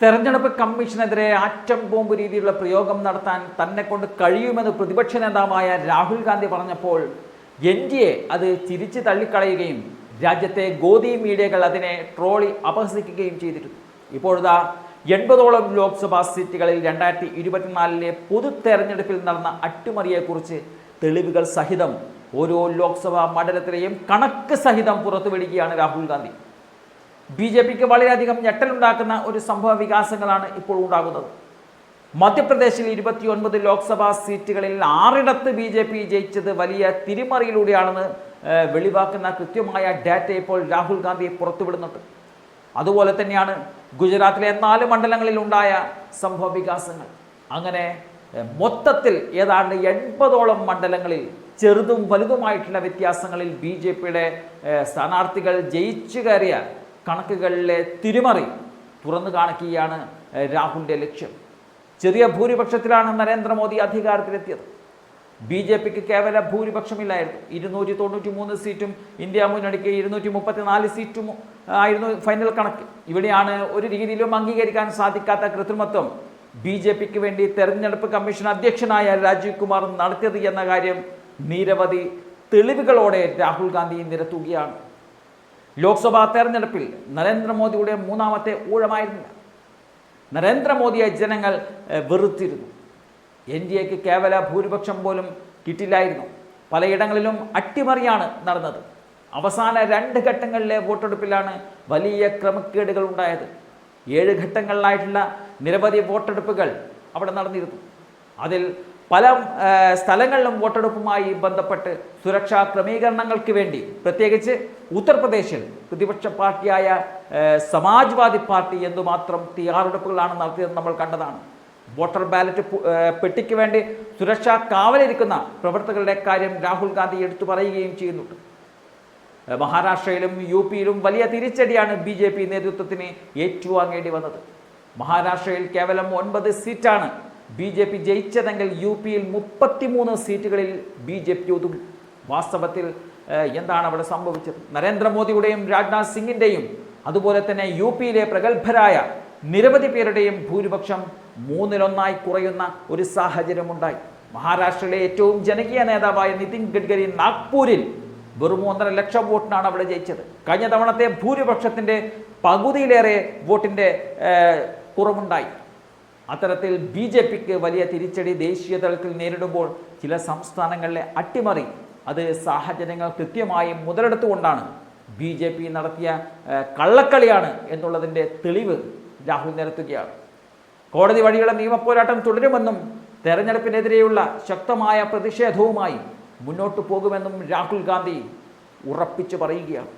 തെരഞ്ഞെടുപ്പ് കമ്മീഷനെതിരെ atom bomb രീതിയിലുള്ള പ്രയോഗം നടത്താൻ തന്നെ കൊണ്ട് കഴിയുമെന്ന് പ്രതിപക്ഷ നേതാവായ രാഹുൽ ഗാന്ധി പറഞ്ഞപ്പോൾ എൻ ഡി എ അത് തിരിച്ചു തള്ളിക്കളയുകയും രാജ്യത്തെ ഗോദി മീഡിയകൾ അതിനെ ട്രോളി അപഹസിക്കുകയും ചെയ്തിരുന്നു. ഇപ്പോഴതാ എൺപതോളം ലോക്സഭാ സീറ്റുകളിൽ രണ്ടായിരത്തി ഇരുപത്തിനാലിലെ പൊതു തെരഞ്ഞെടുപ്പിൽ നടന്ന അട്ടിമറിയെക്കുറിച്ച് തെളിവുകൾ സഹിതം ഓരോ ലോക്സഭാ മണ്ഡലത്തിലെയും കണക്ക് സഹിതം പുറത്തുവിടുകയാണ് രാഹുൽ ഗാന്ധി. ബി ജെ പിക്ക് വളരെയധികം ഞെട്ടലുണ്ടാക്കുന്ന ഒരു സംഭവ വികാസങ്ങളാണ് ഇപ്പോൾ ഉണ്ടാകുന്നത്. മധ്യപ്രദേശിൽ ഇരുപത്തിയൊൻപത് ലോക്സഭാ സീറ്റുകളിൽ ആറിടത്ത് ബി ജെ പി ജയിച്ചത് വലിയ തിരിമറിയിലൂടെയാണെന്ന് വെളിവാക്കുന്ന കൃത്യമായ ഡാറ്റ ഇപ്പോൾ രാഹുൽ ഗാന്ധി പുറത്തുവിടുന്നുണ്ട്. അതുപോലെ തന്നെയാണ് ഗുജറാത്തിലെ നാല് മണ്ഡലങ്ങളിൽ ഉണ്ടായ സംഭവ വികാസങ്ങൾ. അങ്ങനെ മൊത്തത്തിൽ ഏതാണ്ട് എൺപതോളം മണ്ഡലങ്ങളിൽ ചെറുതും വലുതുമായിട്ടുള്ള വ്യത്യാസങ്ങളിൽ ബി ജെ പിയുടെ സ്ഥാനാർത്ഥികൾ ജയിച്ചു കയറിയ കണക്കുകളിലെ തിരുമറി തുറന്നു കാണിക്കുകയാണ് രാഹുലിന്റെ ലക്ഷ്യം. ചെറിയ ഭൂരിപക്ഷത്തിലാണ് നരേന്ദ്രമോദി അധികാരത്തിലെത്തിയത്. ബി ജെ പിക്ക് കേവല ഭൂരിപക്ഷമില്ലായിരുന്നു. ഇരുന്നൂറ്റി തൊണ്ണൂറ്റി മൂന്ന് സീറ്റും ഇന്ത്യ മുന്നണിക്ക് ഇരുന്നൂറ്റി മുപ്പത്തിനാല് സീറ്റും ആയിരുന്നു ഫൈനൽ കണക്ക്. ഇവിടെയാണ് ഒരു രീതിയിലും അംഗീകരിക്കാൻ സാധിക്കാത്ത കൃത്രിമത്വം ബി ജെ പിക്ക് വേണ്ടി തെരഞ്ഞെടുപ്പ് കമ്മീഷൻ അധ്യക്ഷനായ രാജീവ് കുമാർ നടത്തിയത് എന്ന കാര്യം നിരവധി തെളിവുകളോടെ രാഹുൽ ഗാന്ധി നിരത്തുകയാണ്. ലോക്സഭാ തെരഞ്ഞെടുപ്പിൽ നരേന്ദ്രമോദിയുടെ മൂന്നാമത്തെ ഊഴമായിരുന്നില്ല. നരേന്ദ്രമോദിയെ ജനങ്ങൾ വെറുത്തിരുന്നു. എൻ ഡി എക്ക് കേവല ഭൂരിപക്ഷം പോലും കിട്ടില്ലായിരുന്നു. പലയിടങ്ങളിലും അട്ടിമറിയാണ് നടന്നത്. അവസാന രണ്ട് ഘട്ടങ്ങളിലെ വോട്ടെടുപ്പിലാണ് വലിയ ക്രമക്കേടുകൾ ഉണ്ടായത്. ഏഴ് ഘട്ടങ്ങളിലായിട്ടുള്ള നിരവധി വോട്ടെടുപ്പുകൾ അവിടെ നടന്നിരുന്നു. അതിൽ പല സ്ഥലങ്ങളിലും വോട്ടെടുപ്പുമായി ബന്ധപ്പെട്ട് സുരക്ഷാ ക്രമീകരണങ്ങൾക്ക് വേണ്ടി പ്രത്യേകിച്ച് ഉത്തർപ്രദേശിൽ പ്രതിപക്ഷ പാർട്ടിയായ സമാജ്വാദി പാർട്ടി എന്തുമാത്രം തയ്യാറെടുപ്പുകളാണ് നടത്തിയതെന്ന് നമ്മൾ കണ്ടതാണ്. വോട്ടർ ബാലറ്റ് പെട്ടിക്ക് വേണ്ടി സുരക്ഷാ കാവലിരിക്കുന്ന പ്രവർത്തകരുടെ കാര്യം രാഹുൽ ഗാന്ധി എടുത്തു പറയുകയും ചെയ്യുന്നുണ്ട് മഹാരാഷ്ട്രയിലും യു പിയിലും വലിയ തിരിച്ചടിയാണ് ബി ജെ പി നേതൃത്വത്തിന് ഏറ്റുവാങ്ങേണ്ടി വന്നത്. മഹാരാഷ്ട്രയിൽ കേവലം ഒൻപത് സീറ്റാണ് ബി ജെ പി ജയിച്ചതെങ്കിൽ യു പിയിൽ മുപ്പത്തിമൂന്ന് സീറ്റുകളിൽ ബി ജെ പി ഒതുങ്ങി. വാസ്തവത്തിൽ എന്താണ് അവിടെ സംഭവിച്ചത്? നരേന്ദ്രമോദിയുടെയും രാജ്നാഥ് സിംഗിന്റെയും അതുപോലെ തന്നെ യു പിയിലെ പ്രഗത്ഭരായ നിരവധി പേരുടെയും ഭൂരിപക്ഷം മൂന്നിലൊന്നായി കുറയുന്ന ഒരു സാഹചര്യമുണ്ടായി. മഹാരാഷ്ട്രയിലെ ഏറ്റവും ജനകീയ നേതാവായ നിതിൻ ഗഡ്കരി നാഗ്പൂരിൽ വെറും ഒന്നര ലക്ഷം വോട്ടിനാണ് അവിടെ ജയിച്ചത്. കഴിഞ്ഞ തവണത്തെ ഭൂരിപക്ഷത്തിന്റെ പകുതിയിലേറെ വോട്ടിന്റെ കുറവുണ്ടായി. അത്തരത്തിൽ ബി ജെ പിക്ക് വലിയ തിരിച്ചടി ദേശീയ തലത്തിൽ നേരിടുമ്പോൾ ചില സംസ്ഥാനങ്ങളിലെ അട്ടിമറി അത് സാഹചര്യങ്ങൾ കൃത്യമായി മുതലെടുത്തുകൊണ്ടാണ് ബി ജെ പി നടത്തിയ കള്ളക്കളിയാണ് എന്നുള്ളതിന്റെ തെളിവ് രാഹുൽ നിരത്തുകയാണ്. കോടതി വഴിയുള്ള നിയമപോരാട്ടം തുടരുമെന്നും തെരഞ്ഞെടുപ്പിനെതിരെയുള്ള ശക്തമായ പ്രതിഷേധവുമായി മുന്നോട്ടു പോകുമെന്നും രാഹുൽ ഗാന്ധി ഉറപ്പിച്ചു പറയുകയാണ്.